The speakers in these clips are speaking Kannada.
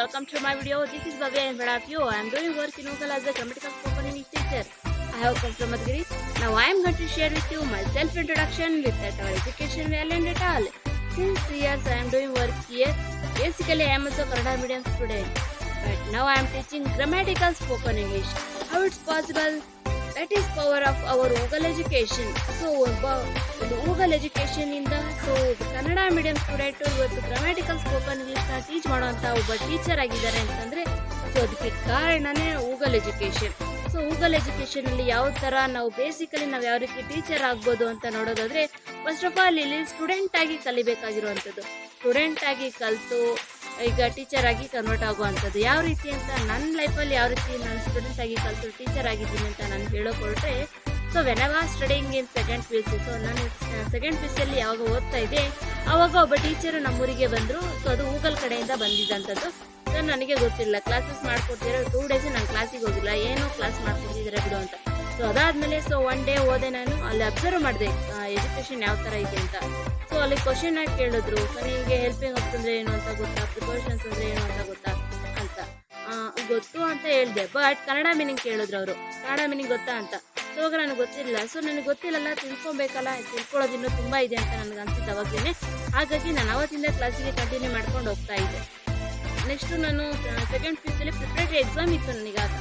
welcome to my video. This is Bhavya and you. I am doing work in Google as a grammatical spoken English teacher. I have come from Madhuri. Now I am going to share with you my self-introduction with that our education well and at all. Since three years I am doing work here. Basically I am also Kannada medium student. But now I am teaching grammatical spoken English. How it's possible? That is power of our ಓಗಲ್ education so ಒಬ್ಬ ಒಂದು ಓಗಲ್ ಎಜುಕೇಶನ್ ಇಂದ ಸೊ ಕನ್ನಡ ಮೀಡಿಯಂ ಸ್ಟೂಡೆಂಟ್ ಇವತ್ತು ಗ್ರಾಮ್ಯಾಟಿಕಲ್ ಸ್ಪೋಕನ್ ಇಂಗ್ಲಿಷ್ನ ಟೀಚ್ ಮಾಡುವಂಥ ಒಬ್ಬ ಟೀಚರ್ ಆಗಿದ್ದಾರೆ ಅಂತಂದರೆ ಸೊ ಅದಕ್ಕೆ ಕಾರಣನೇ ಓಗಲ್ ಎಜುಕೇಶನ್ ಸೊ ಓಗಲ್ ಎಜುಕೇಷನಲ್ಲಿ ಯಾವ ಥರ ನಾವು ಬೇಸಿಕಲಿ ನಾವು ಯಾವ ರೀತಿ ಟೀಚರ್ ಆಗ್ಬೋದು ಅಂತ ನೋಡೋದಾದರೆ ಫಸ್ಟ್ ಆಫ್ ಆಲ್ ಇಲ್ಲಿ ಸ್ಟೂಡೆಂಟ್ ಆಗಿ ಕಲಿಬೇಕಾಗಿರುವಂಥದ್ದು. ಸ್ಟೂಡೆಂಟ್ ಆಗಿ ಕಲಿತು ಈಗ ಟೀಚರ್ ಆಗಿ ಕನ್ವರ್ಟ್ ಆಗುವಂಥದ್ದು ಯಾವ ರೀತಿ ಅಂತ ನನ್ನ ಲೈಫಲ್ಲಿ ಯಾವ ರೀತಿ ನಾನು ಸ್ಟೂಡೆಂಟ್ ಆಗಿ ಕಲಿತು ಟೀಚರ್ ಆಗಿದ್ದೀನಿ ಅಂತ ನಾನು ಹೇಳೋಕೊಟ್ರೆ so when I was studying in second P U C so ನಾನು ಸೆಕೆಂಡ್ ಪಿ ಯು ಯಾವಾಗ ಓದ್ತಾ ಇದ್ದೆ ಆವಾಗ ಒಬ್ಬ ಟೀಚರ್ ನಮ್ಮೂರಿಗೆ ಬಂದರು ಸೊ ಅದು ಗೂಗಲ್ ಕಡೆಯಿಂದ ಬಂದಿದ್ದಂಥದ್ದು. ಸೊ ನನಗೆ ಗೊತ್ತಿಲ್ಲ ಕ್ಲಾಸಸ್ ಮಾಡ್ಕೊಡ್ತಿರೋ ಟೂ ಡೇಸ್ ನಾನು ಕ್ಲಾಸಿಗೆ ಹೋಗಿಲ್ಲ, ಏನೋ ಕ್ಲಾಸ್ ಮಾಡ್ಕೊಂಡಿದ್ದೀರಾ ಬಿಡು ಅಂತ. ಸೊ ಅದಾದಮೇಲೆ ಸೊ ಒನ್ ಡೇ ಹೋದೆ ನಾನು, ಅಲ್ಲಿ ಅಬ್ಸರ್ವ್ ಮಾಡಿದೆ ಎಜುಕೇಶನ್ ಯಾವ ಥರ ಇದೆ ಅಂತ. ಸೊ ಅಲ್ಲಿ ಕ್ವಶನ್ ಆಗಿ ಕೇಳಿದ್ರು ಸೊ ನಿಮಗೆ ಹೆಲ್ಪಿಂಗ್ ಅಪ್ಸ್ ಏನು ಅಂತ ಗೊತ್ತಾ? ಪ್ರಿಕಾಷನ್ಸ್ ಅಂದರೆ ಏನು ಅಂತ ಗೊತ್ತಾ? ಅಂತ. ಗೊತ್ತು ಅಂತ ಹೇಳಿದೆ ಬಟ್ ಕನ್ನಡ ಮೀನಿಂಗ್ ಕೇಳಿದ್ರು ಅವರು. ಕನ್ನಡ ಮೀನಿಂಗ್ ಗೊತ್ತಾ ಅಂತ. ಸೊ ಇವಾಗ ನನಗೆ ಗೊತ್ತಿಲ್ಲ. ಸೊ ನನಗೆ ಗೊತ್ತಿಲ್ಲಲ್ಲ, ತಿಳ್ಕೊಬೇಕಲ್ಲ, ತಿಳ್ಕೊಳ್ಳೋದು ಇನ್ನೂ ತುಂಬ ಇದೆ ಅಂತ ನನಗೆ ಅನ್ಸುತ್ತೆ ಅವಾಗಲೇ ಹಾಗಾಗಿ ನಾನು ಅವತ್ತಿಂದ ಕ್ಲಾಸಿಗೆ ಕಂಟಿನ್ಯೂ ಮಾಡ್ಕೊಂಡು ಹೋಗ್ತಾ ಇದ್ದೆ. ನೆಕ್ಸ್ಟು ನಾನು ಸೆಕೆಂಡ್ ಪಿ ಅಲ್ಲಿ ಪ್ರಿಪ್ರೇಟರಿ ಎಕ್ಸಾಮ್ ಇತ್ತು ನನಗಾಗ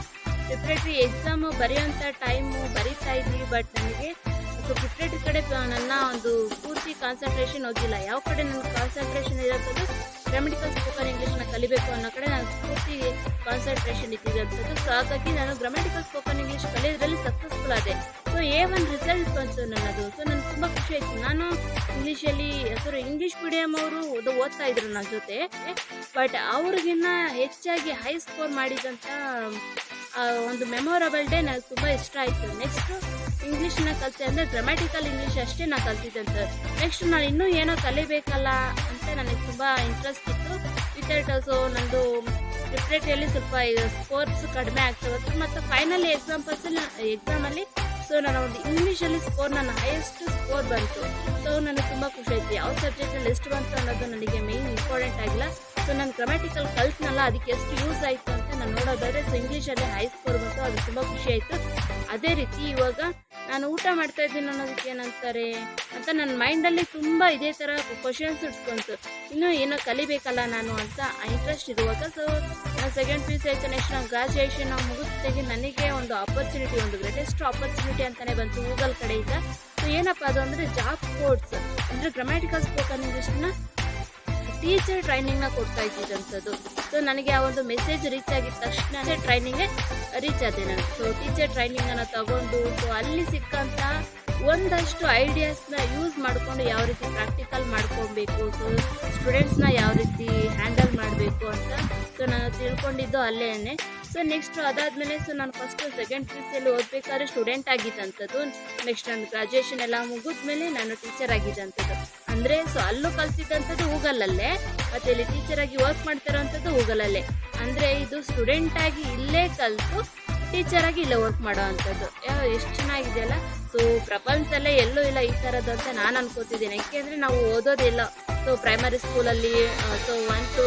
ಪ್ರಿಪ್ರೇಟರಿ ಎಕ್ಸಾಮ್ ಬರೆಯುವಂಥ ಟೈಮು ಬರೀತಾ ಇದ್ವಿ ಬಟ್ ನನಗೆ ಸೊ ಪ್ರಿಪ್ರೇಟ್ರಿ ಕಡೆ ನನ್ನ ಒಂದು ಪೂರ್ತಿ ಕಾನ್ಸಂಟ್ರೇಷನ್ ಹೋಗಿಲ್ಲ. ಯಾವ ಕಡೆ ನನ್ನ ಕಾನ್ಸಂಟ್ರೇಷನ್ ಇರೋಂಥದ್ದು ಗ್ರಾಮಟಿಕಲ್ ಸ್ಪೋಕನ್ ಇಂಗ್ಲೀಷ್ನ ಕಲಿಬೇಕು ಅನ್ನೋ ಕಡೆ ನಾನು ಪೂರ್ತಿ ಕಾನ್ಸಂಟ್ರೇಷನ್ ಇದ್ದಿದ್ದಂಥದ್ದು ಸೊ ಹಾಗಾಗಿ ನಾನು ಗ್ರಾಮೆಟಿಕಲ್ ಸ್ಪೋಕನ್ ಇಂಗ್ಲೀಷ್ ಕಲಿಯೋದ್ರಲ್ಲಿ ಸಕ್ಸಸ್ಫುಲ್ ಆದೆ. ಸೊ ಎ ಒನ್ ರಿಸಲ್ಟ್ ಬಂತು ನನ್ನದು. ಸೊ ನನಗೆ ತುಂಬ ಖುಷಿ ಆಯಿತು. ನಾನು ಇಂಗ್ಲೀಷಲ್ಲಿ ಸಾರಿ ಇಂಗ್ಲೀಷ್ ಮೀಡಿಯಮ್ ಅವರು ಓದೋ ಓದ್ತಾ ಇದ್ರು ನನ್ನ ಜೊತೆ. ಬಟ್ ಅವ್ರಿಗಿನ್ನ ಹೆಚ್ಚಾಗಿ ಹೈ ಸ್ಕೋರ್ ಮಾಡಿದಂಥ ಒಂದು ಮೆಮೊರಬಲ್ ಡೇ ನನಗೆ ತುಂಬ ಇಷ್ಟ ಆಯಿತು. ನೆಕ್ಸ್ಟು ಇಂಗ್ಲೀಷನ್ನ ಕಲಿತೆ ಅಂದರೆ ಗ್ರಾಮ್ಯಾಟಿಕಲ್ ಇಂಗ್ಲೀಷ್ ಅಷ್ಟೇ ನಾನು ಸರ್ ನೆಕ್ಸ್ಟ್ ನಾನು ಇನ್ನೂ ಏನೋ ಕಲಿಬೇಕಲ್ಲ ಅಂತ ನನಗೆ ತುಂಬ ಇಂಟ್ರೆಸ್ಟ್ ಇತ್ತು. ವಿತೌಟ್ ಸೊ ನಂದು ಪ್ರಿಪ್ರೇಟರಿಯಲ್ಲಿ ಸ್ವಲ್ಪ ಸ್ಕೋರ್ಸ್ ಕಡಿಮೆ ಆಗ್ತಾ ಮತ್ತು ಫೈನಲ್ ಎಕ್ಸಾಂಪಲ್ಸಲ್ಲಿ ಎಕ್ಸಾಮಲ್ಲಿ ಸೊ ನಾನು ಒಂದು ಇಂಗ್ಲೀಷಲ್ಲಿ ಸ್ಕೋರ್ ನನ್ನ ಹೈಯೆಸ್ಟ್ ಸ್ಕೋರ್ ಬಂತು. ಸೊ ನನಗೆ ತುಂಬ ಖುಷಿ ಆಯಿತು. ಯಾವ ಸಬ್ಜೆಕ್ಟಲ್ಲಿ ಎಷ್ಟು ಬಂತು ಅನ್ನೋದು ನನಗೆ ಮೇಯ್ನ್ ಇಂಪಾರ್ಟೆಂಟ್ ಆಗಿಲ್ಲ. ಸೊ ನಾನು ಗ್ರಾಮ್ಯಾಟಿಕಲ್ ಕಲ್ತ್ನಲ್ಲ ಅದಕ್ಕೆ ಎಷ್ಟು ಯೂಸ್ ಆಯಿತು ಅಂತ ನಾನು ನೋಡೋದಾದ್ರೆ ಸೊ ಇಂಗ್ಲೀಷಲ್ಲಿ ಹೈ ಸ್ಕೋರ್ ಬಂತು, ಅದು ತುಂಬ ಖುಷಿ ಆಯಿತು. ಅದೇ ರೀತಿ ಇವಾಗ ನಾನು ಊಟ ಮಾಡ್ತಾ ಇದ್ದೀನಿ ಅನ್ನೋದಕ್ಕೆ ಏನಂತಾರೆ ಅಂತ ನನ್ನ ಮೈಂಡಲ್ಲಿ ತುಂಬ ಇದೇ ಥರ ಕ್ವಶನ್ಸ್ ಇಟ್ಕೊಂತು. ಇನ್ನೂ ಏನೋ ಕಲಿಬೇಕಲ್ಲ ನಾನು ಅಂತ ಇಂಟ್ರೆಸ್ಟ್ ಇರುವಾಗ ಸೊ ನಾನು ಸೆಕೆಂಡ್ ಪಿ ಯು ಸಿ ಆಯಿತು ನೆಕ್ಸ್ಟ್ ನಾನು ಗ್ರಾಜುಯೇಷನ್ ಮುಗಿಸ್ತೆಗೆ ನನಗೆ ಒಂದು ಆಪರ್ಚುನಿಟಿ ಒಂದು ಗ್ರೇಟೆಸ್ಟ್ ಆಪರ್ಚುನಿಟಿ ಅಂತಲೇ ಬಂತು ಗೂಗಲ್ ಕಡೆಯಿಂದ. ಸೊ ಏನಪ್ಪ ಅದು ಅಂದರೆ ಜಾಬ್ ಕೋರ್ಸ್ ಅಂದರೆ ಗ್ರಾಮ್ಯಾಟಿಕಲ್ ಸ್ಪೋಕನ್ ಇಂಗ್ಲೀಷ್ನ ಟೀಚರ್ ಟ್ರೈನಿಂಗ್ನ ಕೊಡ್ತಾ ಇದ್ದಿದ್ದಂಥದ್ದು ಸೊ ನನಗೆ ಆ ಒಂದು ಮೆಸೇಜ್ ರೀಚ್ ಆಗಿದ ತಕ್ಷಣ ಟ್ರೈನಿಂಗ್ ರೀಚ್ ಆದೆ ನಾನು. ಸೊ ಟೀಚರ್ ಟ್ರೈನಿಂಗನ್ನು ತಗೊಂಡು ಸೊ ಅಲ್ಲಿ ಸಿಕ್ಕಂತ ಒಂದಷ್ಟು ಐಡಿಯಾಸ್ನ ಯೂಸ್ ಮಾಡಿಕೊಂಡು ಯಾವ ರೀತಿ ಪ್ರಾಕ್ಟಿಕಲ್ ಮಾಡ್ಕೊಬೇಕು ಸೊ ಸ್ಟೂಡೆಂಟ್ಸ್ನ ಯಾವ ರೀತಿ ಹ್ಯಾಂಡಲ್ ಮಾಡಬೇಕು ಅಂತ ಸೊ ನಾನು ತಿಳ್ಕೊಂಡಿದ್ದು ಅಲ್ಲೇನೆ. ಸೊ ನೆಕ್ಸ್ಟ್ ಅದಾದಮೇಲೆ ಸೊ ನಾನು ಫಸ್ಟ್ ಸೆಕೆಂಡ್ ಪಿ ಯು ಸಿಯಲ್ಲಿ ಓದಬೇಕಾದ್ರೆ ಸ್ಟೂಡೆಂಟ್ ಆಗಿದ್ದಂಥದ್ದು. ನೆಕ್ಸ್ಟ್ ನನ್ನ ಗ್ರಾಜುಯೇಷನ್ ಎಲ್ಲ ಮುಗಿದ್ಮೇಲೆ ನಾನು ಟೀಚರ್ ಆಗಿದ್ದಂಥದ್ದು. ಅಂದರೆ ಸೊ ಅಲ್ಲೂ ಕಲ್ತಿದ್ದಂಥದ್ದು ಹೋಗಲ್ಲಲ್ಲೇ ಮತ್ತು ಇಲ್ಲಿ ಟೀಚರ್ ಆಗಿ ವರ್ಕ್ ಮಾಡ್ತಿರೋವಂಥದ್ದು ಗೂಗಲಲ್ಲೇ ಅಂದರೆ, ಇದು ಸ್ಟೂಡೆಂಟ್ ಆಗಿ ಇಲ್ಲೇ ಕಲಿತು ಟೀಚರ್ ಆಗಿ ಇಲ್ಲೇ ವರ್ಕ್ ಮಾಡೋ ಅಂಥದ್ದು ಎಷ್ಟು ಚೆನ್ನಾಗಿದೆಯಲ್ಲ. ಸೊ ಪ್ರಪಂಚದಲ್ಲೇ ಎಲ್ಲೂ ಇಲ್ಲ ಈ ಥರದ್ದು ಅಂತ ನಾನು ಅನ್ಕೋತಿದ್ದೀನಿ. ಯಾಕೆಂದರೆ ನಾವು ಓದೋದಿಲ್ಲ. ಸೊ ಪ್ರೈಮರಿ ಸ್ಕೂಲಲ್ಲಿ ಸೊ ಒನ್ ಟು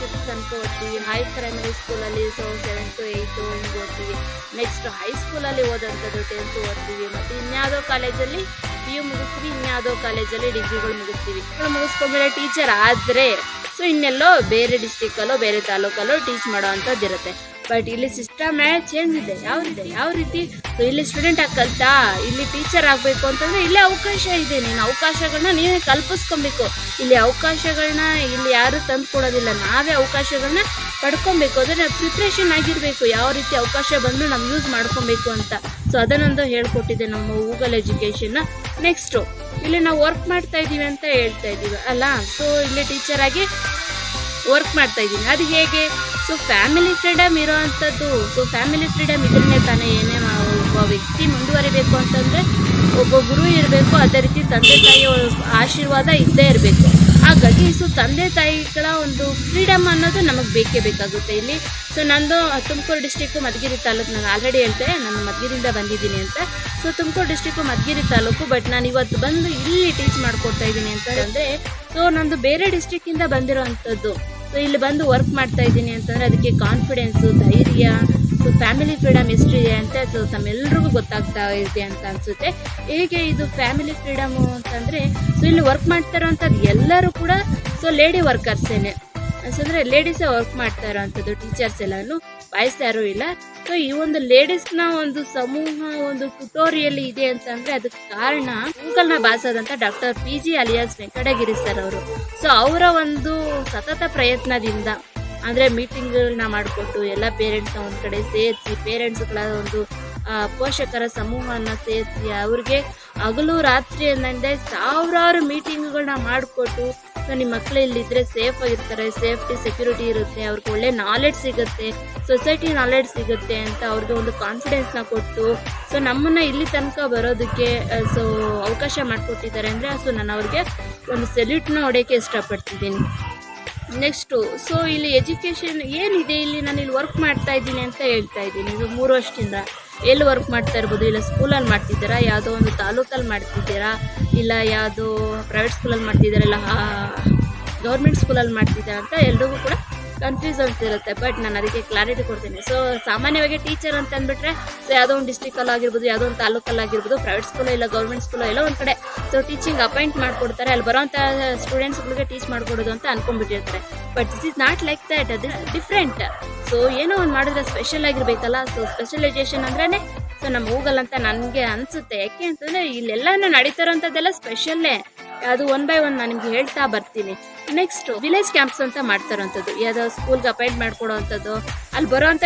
ಫಿಫ್ತ್ ತನಕ ಓದ್ತೀವಿ ಹೈ ಪ್ರೈಮರಿ ಸ್ಕೂಲಲ್ಲಿ ಸೊ ಸೆವೆನ್ ಟು ಏಯ್ಟು ಹಿಂಗೆ ಓದ್ತೀವಿ. ನೆಕ್ಸ್ಟ್ ಹೈಸ್ಕೂಲಲ್ಲಿ ಓದೋಂಥದ್ದು ಟೆಂತ್ ಓದ್ತೀವಿ. ಮತ್ತು ಇನ್ಯಾವುದೋ ಕಾಲೇಜಲ್ಲಿ ಪಿ ಯು ಮುಗಿಸ್ತೀವಿ, ಇನ್ಯಾವುದೋ ಕಾಲೇಜಲ್ಲಿ ಡಿಗ್ರಿಗಳು ಮುಗಿಸ್ತೀವಿ. ಮುಗಿಸ್ಕೊಂಡ್ಮೇಲೆ ಟೀಚರ್ ಆದರೆ ಸೊ ಇನ್ನೆಲ್ಲೋ ಬೇರೆ ಡಿಸ್ಟಿಕಲ್ಲೋ ಬೇರೆ ತಾಲೂಕಲ್ಲೋ ಟೀಚ್ ಮಾಡೋ ಅಂಥದ್ದು ಇರುತ್ತೆ ಬಟ್ ಇಲ್ಲಿ ಸಿಸ್ಟಮ್ ಚೇಂಜ್ ಇದೆ. ಯಾವ ಯಾವ್ದಿದೆ ಯಾವ ರೀತಿ? ಇಲ್ಲಿ ಸ್ಟೂಡೆಂಟ್ ಆಗಿ ಕಲ್ತಾ, ಇಲ್ಲಿ ಟೀಚರ್ ಆಗಬೇಕು ಅಂತಂದರೆ ಇಲ್ಲೇ ಅವಕಾಶ ಇದೆ. ನೀನು ಅವಕಾಶಗಳನ್ನ ನೀವೇ ಕಲ್ಪಿಸ್ಕೊಬೇಕು. ಇಲ್ಲಿ ಅವಕಾಶಗಳನ್ನ ಇಲ್ಲಿ ಯಾರು ತಂದು ಕೊಡೋದಿಲ್ಲ. ನಾವೇ ಅವಕಾಶಗಳನ್ನ ಪಡ್ಕೊಬೇಕು. ಅಂದರೆ ಪ್ರಿಪ್ರೇಷನ್ ಆಗಿರಬೇಕು. ಯಾವ ರೀತಿ ಅವಕಾಶ ಬಂದರೂ ನಾವು ಯೂಸ್ ಮಾಡ್ಕೊಬೇಕು ಅಂತ. ಸೊ ಅದನ್ನೊಂದು ಹೇಳ್ಕೊಟ್ಟಿದೆ ನಮ್ಮ ಗೂಗಲ್ ಎಜುಕೇಷನ್ನ ನೆಕ್ಸ್ಟು ಇಲ್ಲಿ ನಾವು ವರ್ಕ್ ಮಾಡ್ತಾ ಇದ್ದೀವಿ ಅಂತ ಹೇಳ್ತಾ ಇದೀವಿ. ಅಲ್ಲ ಸೊ ಇಲ್ಲಿ ಟೀಚರ್ ಆಗಿ ವರ್ಕ್ ಮಾಡ್ತಾ ಇದ್ದೀನಿ ಅದು ಹೇಗೆ? ಸೊ ಫ್ಯಾಮಿಲಿ ಫ್ರೀಡಮ್ ಇರೋ ಅಂಥದ್ದು ಸೊ ಫ್ಯಾಮಿಲಿ ಫ್ರೀಡಮ್ ಇದನ್ನೇ ತಾನೇ ಏನೇ ಒಬ್ಬ ವ್ಯಕ್ತಿ ಮುಂದುವರಿಬೇಕು ಅಂತಂದರೆ, ಒಬ್ಬ ಗುರು ಇರಬೇಕು, ಅದೇ ರೀತಿ ತಂದೆ ತಾಯಿಯ ಆಶೀರ್ವಾದ ಇದ್ದೇ ಇರಬೇಕು. ಹಾಗಾಗಿ ಸೊ ತಂದೆ ತಾಯಿಗಳ ಒಂದು ಫ್ರೀಡಮ್ ಅನ್ನೋದು ನಮಗೆ ಬೇಕೇ ಬೇಕಾಗುತ್ತೆ ಇಲ್ಲಿ. ಸೊ ನಂದು ತುಮಕೂರು ಡಿಸ್ಟಿಕ್ಕು ಮಧುಗಿರಿ ತಾಲೂಕು ನಾನು ಆಲ್ರೆಡಿ ಹೇಳ್ತೆ ನಾನು ಮಧುಗಿರಿಂದ ಬಂದಿದ್ದೀನಿ ಅಂತ. So Tumakuru district Madhugiri taluk but ನಾನು ಇವತ್ತು ಬಂದು ಇಲ್ಲಿ ಟೀಚ್ ಮಾಡ್ಕೊಡ್ತಾ ಇದ್ದೀನಿ ಅಂತ ಅಂದರೆ ಸೊ ನಂದು ಬೇರೆ ಡಿಸ್ಟಿಕ್ಕಿಂದ ಬಂದಿರೋ ಅಂಥದ್ದು ಸೊ ಇಲ್ಲಿ ಬಂದು ವರ್ಕ್ ಮಾಡ್ತಾ ಇದ್ದೀನಿ ಅಂತಂದರೆ ಅದಕ್ಕೆ ಕಾನ್ಫಿಡೆನ್ಸು ಧೈರ್ಯ ಸೊ ಫ್ಯಾಮಿಲಿ ಫ್ರೀಡಮ್ ಎಷ್ಟಿದೆ ಅಂತ ಸೊ ತಮ್ಮೆಲ್ರಿಗೂ ಗೊತ್ತಾಗ್ತಾ ಇದೆ ಅಂತ ಅನಿಸುತ್ತೆ. ಹೇಗೆ ಇದು ಫ್ಯಾಮಿಲಿ ಫ್ರೀಡಮು ಅಂತಂದರೆ ಸೊ ಇಲ್ಲಿ ವರ್ಕ್ ಮಾಡ್ತಾ ಇರೋವಂಥದ್ದು ಎಲ್ಲರೂ ಕೂಡ ಸೊ ಲೇಡಿ ವರ್ಕರ್ಸೇನೆ ಅಂದರೆ ಲೇಡೀಸೇ ವರ್ಕ್ ಮಾಡ್ತಾ ಇರೋವಂಥದ್ದು ಟೀಚರ್ಸ್ ಎಲ್ಲನೂ ಬಾಯ್ಸ್ ಯಾರೂ ಇಲ್ಲ. ಸೊ, ಈ ಒಂದು ಲೇಡೀಸ್ನ ಒಂದು ಸಮೂಹ, ಒಂದು ಟ್ಯುಟೋರಿಯಲ್ ಇದೆ ಅಂತಂದರೆ ಅದಕ್ಕೆ ಕಾರಣ ಗೂಗಲ್ನ ಬಾಸದಂತ doctor P G alias Venkatagiri sir ಅವರು. ಸೊ, ಅವರ ಒಂದು ಸತತ ಪ್ರಯತ್ನದಿಂದ ಅಂದರೆ ಮೀಟಿಂಗ್ಗಳನ್ನ ಮಾಡಿಕೊಟ್ಟು ಎಲ್ಲ ಪೇರೆಂಟ್ಸ್ನ ಒಂದು ಕಡೆ ಸೇರಿಸಿ, ಪೇರೆಂಟ್ಸ್ಗಳ ಒಂದು ಪೋಷಕರ ಸಮೂಹನ ಸೇರಿಸಿ, ಅವ್ರಿಗೆ ಹಗಲು ರಾತ್ರಿ ಅನ್ನಂದೆ ಸಾವಿರಾರು ಮೀಟಿಂಗ್ಗಳನ್ನ ಮಾಡಿಕೊಟ್ಟು ಸೊ ನಿಮ್ಮ ಮಕ್ಕಳು ಇಲ್ಲಿದ್ರೆ ಸೇಫ್ ಆಗಿರ್ತಾರೆ ಸೇಫ್ಟಿ ಸೆಕ್ಯೂರಿಟಿ ಇರುತ್ತೆ, ಅವ್ರಿಗೆ ಒಳ್ಳೆ ನಾಲೆಡ್ಜ್ ಸಿಗುತ್ತೆ ಸೊಸೈಟಿ ನಾಲೆಡ್ಜ್ ಸಿಗುತ್ತೆ ಅಂತ ಅವ್ರಿಗೆ ಒಂದು ಕಾನ್ಫಿಡೆನ್ಸ್ನ ಕೊಟ್ಟು ಸೊ ನಮ್ಮನ್ನು ಇಲ್ಲಿ ತನಕ ಬರೋದಕ್ಕೆ ಸೊ ಅವಕಾಶ ಮಾಡಿಕೊಟ್ಟಿದ್ದಾರೆ ಅಂದರೆ ಸೊ ನಾನು ಅವ್ರಿಗೆ ಒಂದು ಸೆಲ್ಯೂಟ್ನ ಹೊಡೆಯೋಕ್ಕೆ ಇಷ್ಟಪಡ್ತಿದ್ದೀನಿ. ನೆಕ್ಸ್ಟು ಸೊ ಇಲ್ಲಿ ಎಜುಕೇಷನ್ ಏನಿದೆ? ಇಲ್ಲಿ ನಾನು ಇಲ್ಲಿ ವರ್ಕ್ ಮಾಡ್ತಾ ಇದ್ದೀನಿ ಅಂತ ಹೇಳ್ತಾ ಇದ್ದೀನಿ. ಇದು ಮೂರು ವರ್ಷದಿಂದ. ಎಲ್ಲಿ ವರ್ಕ್ ಮಾಡ್ತಾ ಇರ್ಬೋದು? ಇಲ್ಲ ಸ್ಕೂಲಲ್ಲಿ ಮಾಡ್ತಿದ್ದೀರಾ? ಯಾವುದೋ ಒಂದು ತಾಲೂಕಲ್ಲಿ ಮಾಡ್ತಿದ್ದೀರಾ? ಇಲ್ಲ, ಯಾವುದು ಪ್ರೈವೇಟ್ ಸ್ಕೂಲಲ್ಲಿ ಮಾಡ್ತಿದ್ದಾರಲ್ಲ ಗೌರ್ಮೆಂಟ್ ಸ್ಕೂಲಲ್ಲಿ ಮಾಡ್ತಿದ್ದಾರೆ ಅಂತ ಎಲ್ರಿಗೂ ಕೂಡ ಕನ್ಫ್ಯೂಸ್ ಇರುತ್ತೆ ಬಟ್ ನಾನು ಅದಕ್ಕೆ ಕ್ಲಾರಿಟಿ ಕೊಡ್ತೀನಿ. ಸೊ ಸಾಮಾನ್ಯವಾಗಿ ಟೀಚರ್ ಅಂತ ಅಂದ್ಬಿಟ್ರೆ ಸೊ ಯಾವುದೋ ಒಂದು ಡಿಸ್ಟಿಕಲ್ಲಿ ಆಗಿರ್ಬೋದು, ಯಾವುದೋ ಒಂದು ತಾಲೂಕಲ್ಲಿ ಆಗಿರ್ಬೋದು ಪ್ರೈವೇಟ್ ಸ್ಕೂಲ್ ಇಲ್ಲ ಗೌರ್ಮೆಂಟ್ ಸ್ಕೂಲ್ ಎಲ್ಲ ಒಂದು ಕಡೆ. ಸೊ ಟೀಚಿಂಗ್ ಅಪಾಯಿಂಟ್ ಮಾಡಿಕೊಡ್ತಾರೆ, ಅಲ್ಲಿ ಬರೋಂಥ ಸ್ಟೂಡೆಂಟ್ಸ್ಗಳಿಗೆ ಟೀಚ್ ಮಾಡಿಕೊಡೋದು ಅಂತ ಅನ್ಕೊಂಡ್ಬಿಟ್ಟಿರ್ತಾರೆ. But this is not like that ಅದು ಡಿಫ್ರೆಂಟ್ ಸೊ ಏನೋ ಒಂದು ಮಾಡಿದ್ರೆ ಸ್ಪೆಷಲ್ ಆಗಿರ್ಬೇಕಲ್ಲ? ಸೊ ಸ್ಪೆಷಲೈಸೇಷನ್ ಅಂದ್ರೆ ಸೊ ನಮ್ಗೆ ಹೋಗಲ್ಲ ಅಂತ ನನಗೆ ಅನಿಸುತ್ತೆ. ಯಾಕೆ ಅಂತಂದರೆ, ಇಲ್ಲೆಲ್ಲನೂ ನಡೀತಾ ಸ್ಪೆಷಲ್ಲೇ ಅದು ಒನ್ ಬೈ ಒನ್ ನಾನು ನಿಮ್ಗೆ ಹೇಳ್ತಾ ಬರ್ತೀನಿ. ನೆಕ್ಸ್ಟ್ ವಿಲೇಜ್ ಕ್ಯಾಂಪ್ಸ್ ಅಂತ ಮಾಡ್ತಾರಂಥದ್ದು ಯಾವುದೋ ಸ್ಕೂಲ್ಗೆ ಅಪಾಯಿಂಟ್ ಮಾಡ್ಕೊಡೋ ಅಂಥದ್ದು. ಅಲ್ಲಿ ಬರೋವಂಥ